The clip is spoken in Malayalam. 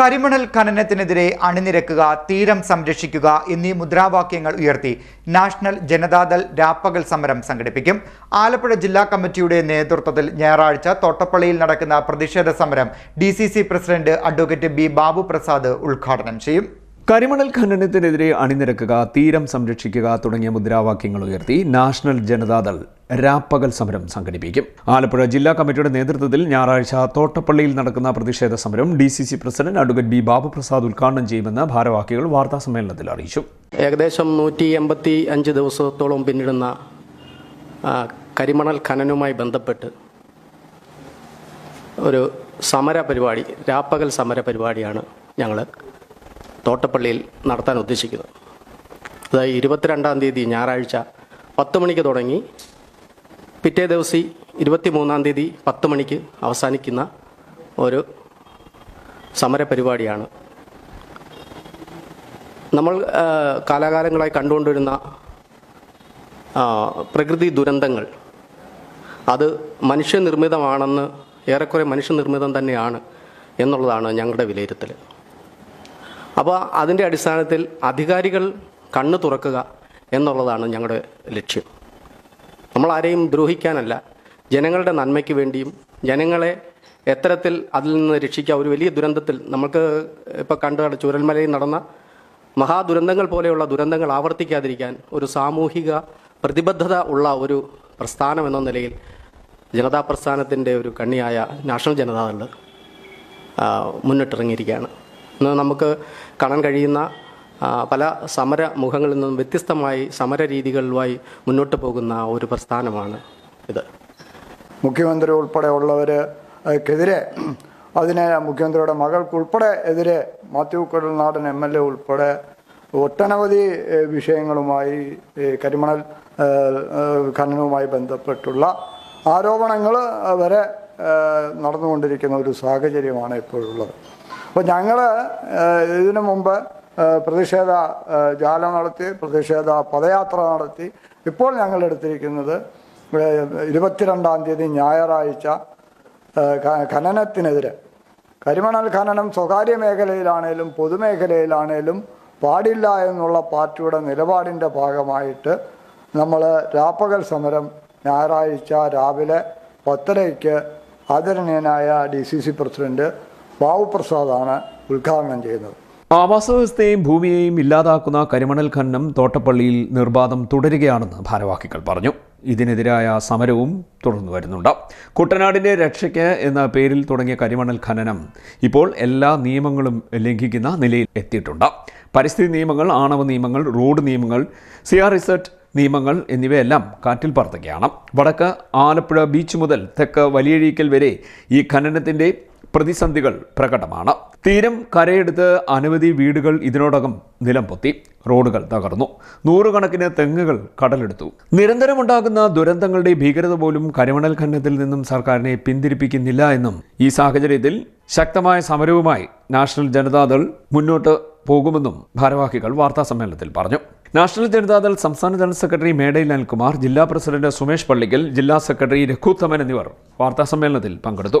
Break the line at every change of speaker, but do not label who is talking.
കരിമണൽ ഖനനത്തിനെതിരെ അണിനിരക്കുക തീരം സംരക്ഷിക്കുക എന്നീ മുദ്രാവാക്യങ്ങൾ ഉയർത്തി നാഷണൽ ജനതാദൾ രാപ്പകൽ സമരം സംഘടിപ്പിക്കും. ആലപ്പുഴ ജില്ലാ കമ്മിറ്റിയുടെ നേതൃത്വത്തിൽ ഞായറാഴ്ച തോട്ടപ്പള്ളിയിൽ നടക്കുന്ന പ്രതിഷേധ സമരം D president advocate B Babu Prasad ഉദ്ഘാടനം ചെയ്യും.
കരിമണൽ ഖനനത്തിനെതിരെ അണിനിരക്കുക തീരം സംരക്ഷിക്കുക തുടങ്ങിയ മുദ്രാവാക്യങ്ങൾ ഉയർത്തി നാഷണൽ ജനതാദൾ രാപ്പകൽ സമരം സംഘടിപ്പിക്കും. ആലപ്പുഴ ജില്ലാ കമ്മിറ്റിയുടെ നേതൃത്വത്തിൽ ഞായറാഴ്ച തോട്ടപ്പള്ളിയിൽ നടക്കുന്ന പ്രതിഷേധ സമരം D C C president advocate B Babuprasad ഉദ്ഘാടനം ചെയ്യുമെന്ന് ഭാരവാഹികൾ വാർത്താ സമ്മേളനത്തിൽ അറിയിച്ചു.
ഏകദേശം നൂറ്റി എൺപത്തി അഞ്ച് ദിവസത്തോളം പിന്നിടുന്ന കരിമണൽ ഖനനവുമായി ബന്ധപ്പെട്ട് ഒരു സമര പരിപാടി രാപ്പകൽ സമര പരിപാടിയാണ് ഞങ്ങൾ തോട്ടപ്പള്ളിയിൽ നടത്താൻ ഉദ്ദേശിക്കുന്നത്. അതായത് ഇരുപത്തിരണ്ടാം തീയതി ഞായറാഴ്ച പത്ത് മണിക്ക് തുടങ്ങി പിറ്റേ ദിവസം ഇരുപത്തി മൂന്നാം തീയതി പത്ത് മണിക്ക് അവസാനിക്കുന്ന ഒരു സമര പരിപാടിയാണ് നമ്മൾ കാലാകാലങ്ങളായി കണ്ടുകൊണ്ടിരുന്ന പ്രകൃതി ദുരന്തങ്ങൾ അത് മനുഷ്യനിർമ്മിതമാണെന്ന് ഏറെക്കുറെ മനുഷ്യനിർമ്മിതം തന്നെയാണ് എന്നുള്ളതാണ് ഞങ്ങളുടെ വിലയിരുത്തൽ അപ്പോൾ അതിന്റെ അടിസ്ഥാനത്തിൽ അധികാരികൾ കണ്ണു തുറക്കുക എന്നുള്ളതാണ് ഞങ്ങളുടെ ലക്ഷ്യം. നമ്മൾ ആരെയും ദ്രോഹിക്കാനല്ല ജനങ്ങളുടെ നന്മയ്ക്ക് വേണ്ടിയും ജനങ്ങളെ എത്തരത്തിൽ അതിൽ നിന്ന് രക്ഷിക്കുക ഒരു വലിയ ദുരന്തത്തിൽ നമുക്ക് ഇപ്പോൾ കണ്ടു ചൂരൽമലയിൽ നടന്ന മഹാദുരന്തങ്ങൾ പോലെയുള്ള ദുരന്തങ്ങൾ ആവർത്തിക്കാതിരിക്കാൻ ഒരു സാമൂഹിക പ്രതിബദ്ധത ഉള്ള ഒരു പ്രസ്ഥാനം എന്ന നിലയിൽ ജനതാ പ്രസ്ഥാനത്തിന്റെ ഒരു കണ്ണിയായ നാഷണൽ ജനതാദൾ മുന്നിട്ടിറങ്ങിയിരിക്കുകയാണ്. ഇന്ന് നമുക്ക് കാണാൻ കഴിയുന്ന പല സമര മുഖങ്ങളിൽ നിന്നും വ്യത്യസ്തമായി സമര രീതികളുമായി മുന്നോട്ട് പോകുന്ന ഒരു പ്രസ്ഥാനമാണ് ഇത്.
മുഖ്യമന്ത്രി ഉൾപ്പെടെ ഉള്ളവർക്കെതിരെ അതിനെ മുഖ്യമന്ത്രിയുടെ മകൾക്കുൾപ്പെടെ എതിരെ Mathew Kadalnadan M L A ഉൾപ്പെടെ ഒട്ടനവധി വിഷയങ്ങളുമായി കരിമണൽ ഖനനവുമായി ബന്ധപ്പെട്ടുള്ള ആരോപണങ്ങൾ വരെ നടന്നുകൊണ്ടിരിക്കുന്ന ഒരു സാഹചര്യമാണ് ഇപ്പോഴുള്ളത്. അപ്പോൾ ഞങ്ങൾ ഇതിനു മുമ്പ് പ്രതിഷേധ ജാലം നടത്തി പ്രതിഷേധ പദയാത്ര നടത്തി. ഇപ്പോൾ ഞങ്ങൾ എടുത്തിരിക്കുന്നത് ഇരുപത്തിരണ്ടാം തീയതി ഞായറാഴ്ച ഖനനത്തിനെതിരെ. കരിമണൽ ഖനനം സ്വകാര്യ മേഖലയിലാണേലും പൊതുമേഖലയിലാണേലും പാടില്ല എന്നുള്ള പാർട്ടിയുടെ നിലപാടിന്റെ ഭാഗമായിട്ട് നമ്മൾ രാപ്പകൽ സമരം ഞായറാഴ്ച രാവിലെ പത്തരയ്ക്ക് ആദരണീയനായ D C C president Babu ഉദ്ഘാടനം ചെയ്യുന്നത്.
ആവാസ വ്യവസ്ഥയെയും ഭൂമിയെയും ഇല്ലാതാക്കുന്ന കരിമണൽ ഖനനം തോട്ടപ്പള്ളിയിൽ നിർബാധം തുടരുകയാണെന്ന് ഭാരവാഹികൾ പറഞ്ഞു. ഇതിനെതിരായ സമരവും തുടർന്നു വരുന്നുണ്ട്. കുട്ടനാടിന്റെ രക്ഷയ്ക്ക് എന്ന പേരിൽ തുടങ്ങിയ കരിമണൽ ഖനനം ഇപ്പോൾ എല്ലാ നിയമങ്ങളും ലംഘിക്കുന്ന നിലയിൽ എത്തിയിട്ടുണ്ട്. പരിസ്ഥിതി നിയമങ്ങൾ ആണവ നിയമങ്ങൾ റോഡ് നിയമങ്ങൾ സി ആർ റിസർട്ട് നിയമങ്ങൾ എന്നിവയെല്ലാം കാറ്റിൽ പറത്തുകയാണ്. വടക്ക് ആലപ്പുഴ ബീച്ച് മുതൽ തെക്ക് വലിയഴീക്കൽ വരെ ഈ ഖനനത്തിന്റെ പ്രതിസന്ധികൾ പ്രകടമാണ്. തീരം കരയെടുത്ത് അനവധി വീടുകൾ ഇതിനോടകം നിലം പൊത്തി റോഡുകൾ തകർന്നു. നൂറുകണക്കിന് തെങ്ങുകൾ കടലെടുത്തു. നിരന്തരമുണ്ടാകുന്ന ദുരന്തങ്ങളുടെ ഭീകരത പോലും കരിമണൽ ഖനനത്തിൽ നിന്നും സർക്കാരിനെ പിന്തിരിപ്പിക്കുന്നില്ല എന്നും ഈ സാഹചര്യത്തിൽ ശക്തമായ സമരവുമായി നാഷണൽ ജനതാദൾ മുന്നോട്ട് പോകുമെന്നും ഭാരവാഹികൾ വാർത്താ സമ്മേളനത്തിൽ പറഞ്ഞു. നാഷണൽ ജനതാദൾ സംസ്ഥാന ജനറൽ സെക്രട്ടറി മേടയിൽ അനിൽകുമാർ ജില്ലാ പ്രസിഡന്റ് സുമേഷ് പള്ളിക്കൽ ജില്ലാ സെക്രട്ടറി രഘുത്തമൻ എന്നിവർ വാർത്താ സമ്മേളനത്തിൽ പങ്കെടുത്തു.